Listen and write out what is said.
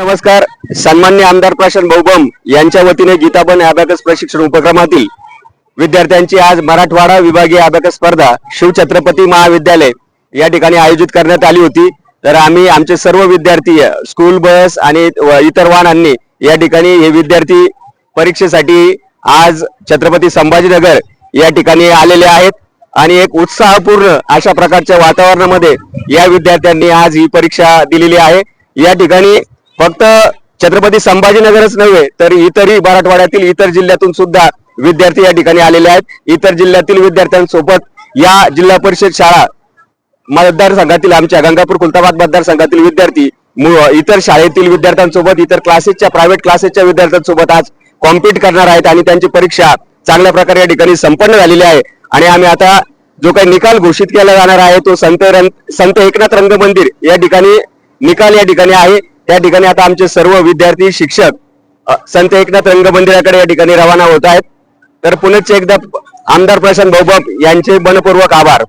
नमस्कार. सन्मान्य आमदार प्रशांत भाऊबम यांच्या वतीने गीताबन अभ्याकस प्रशिक्षण उपक्रमातील विद्यार्थ्यांची आज मराठवाडा विभागीय अभ्याकस स्पर्धा शिवछत्रपती महाविद्यालय या ठिकाणी आयोजित करण्यात आली होती. तर आम्ही आमचे सर्व विद्यार्थी स्कूल बस आणि इतर वाहनांनी या ठिकाणी हे विद्यार्थी परीक्षेसाठी आज छत्रपती संभाजीनगर या ठिकाणी आलेले आहेत. आणि एक उत्साहपूर्ण अशा प्रकारच्या वातावरणामध्ये या विद्यार्थ्यांनी आज ही परीक्षा दिलेली आहे. या ठिकाणी फक्त छत्रपती संभाजीनगरच नव्हे तर इतरही मराठवाड्यातील इतर जिल्ह्यातून सुद्धा विद्यार्थी या ठिकाणी आलेले आहेत. इतर जिल्ह्यातील विद्यार्थ्यांसोबत या जिल्हा परिषद शाळा मतदारसंघातील आमच्या गंगापूर खुलताबाद मतदारसंघातील विद्यार्थी इतर शाळेतील विद्यार्थ्यांसोबत इतर क्लासेसच्या प्रायव्हेट क्लासेसच्या विद्यार्थ्यांसोबत आज कॉम्पिट करणार आहेत आणि त्यांची परीक्षा चांगल्या प्रकारे या ठिकाणी संपन्न झालेली आहे. आणि आम्ही आता जो काही निकाल घोषित केला जाणार आहे तो संत संत एकनाथ रंग मंदिर या ठिकाणी निकाल या ठिकाणी आहे. त्या ठिकाणी आता आमचे सर्व विद्यार्थी शिक्षक संत एकनाथ रंगमंदिराकडे या ठिकाणी रवाना होत आहेत. तर पुनश्च एकदा आमदार प्रशांत भाऊबाब यांचे मनपूर्वक आभार.